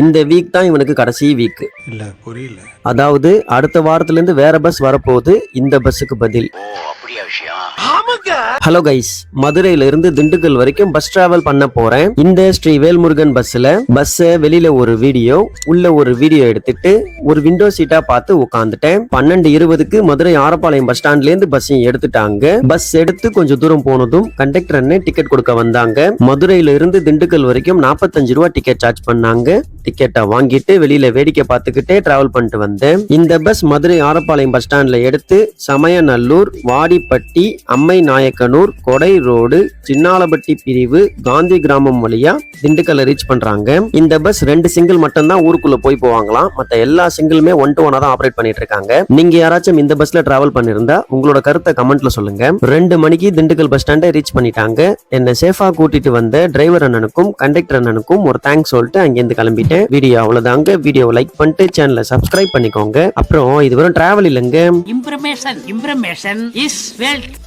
இந்த வீக் தான் இவனுக்கு கடைசி வீக் இல்ல புரியல. அதாவது அடுத்த வாரத்துல இருந்து வேற பஸ் வரப்போகுது இந்த பஸ்ஸுக்கு பதில். ஹலோ கைஸ் மதுரையில இருந்து திண்டுக்கல் வரைக்கும் பஸ் டிராவல் பண்ண போறேன். இந்த ஸ்ரீ வேல்முருகன் பஸ்ல பஸ்ஸ வெளியில ஒரு வீடியோ உள்ள ஒரு வீடியோ எடுத்துட்டு ஒரு விண்டோ சீட்டா பார்த்து உட்காந்துட்டேன் பன்னெண்டு இருபதுக்கு மதுரை ஆரப்பாளையம் பஸ் ஸ்டாண்ட்ல இருந்து பஸ்ஸையும் எடுத்துட்டாங்க. பஸ் எடுத்து கொஞ்சம் தூரம் போனதும் கண்டக்டர் அண்ணன் டிக்கெட் கொடுக்க வந்தாங்க. மதுரையில இருந்து திண்டுக்கல் வரைக்கும் 45 ரூபா டிக்கெட் சார்ஜ் பண்ணாங்க. டிக்கெட்டை வாங்கிட்டு வெளியில வேடிக்கை பார்த்துக்கிட்டே டிராவல் பண்ணிட்டு வந்தேன். இந்த பஸ் மதுரை ஆரப்பாளையம் பஸ் ஸ்டாண்ட்ல எடுத்து சமயநல்லூர் வாடிப்பட்டி அம்மை நாயக்கனூர் கொடை ரோடு சின்னாலப்பட்டி பிரிவு காந்தி கிராமம் வழியா திண்டுக்கல்ல ரீச் பண்றாங்க. இந்த பஸ் ரெண்டு சிங்கிள் மட்டும் தான் ஊருக்குள்ள போய் போவாங்களாம். மற்ற எல்லா சிங்கிளுமே ஒன் டு ஒன்னா தான் ஆப்ரேட் பண்ணிட்டு இருக்காங்க. நீங்க யாராச்சும் இந்த பஸ்ல டிராவல் பண்ணிருந்தா உங்களோட கருத்தை கமெண்ட்ல சொல்லுங்க. ரெண்டு மணிக்கு திண்டுக்கல் பஸ் ஸ்டாண்டை ரீச் பண்ணிட்டாங்க. என்னை சேஃபா கூட்டிட்டு வந்த டிரைவர் அண்ணனுக்கும் கண்டக்டர் அண்ணனுக்கும் ஒரு தேங்க்ஸ் சொல்லிட்டு அங்கிருந்து கிளம்பிட்டேன். வீடியோ அவ்வளவுதாங்க. வீடியோ லைக் பண்ணிட்டு சேனலை சப்ஸ்கிரைப் பண்ணிக்கோங்க. அப்புறம் இது வெறும் டிராவல் இல்லைங்க. Information, information is wealth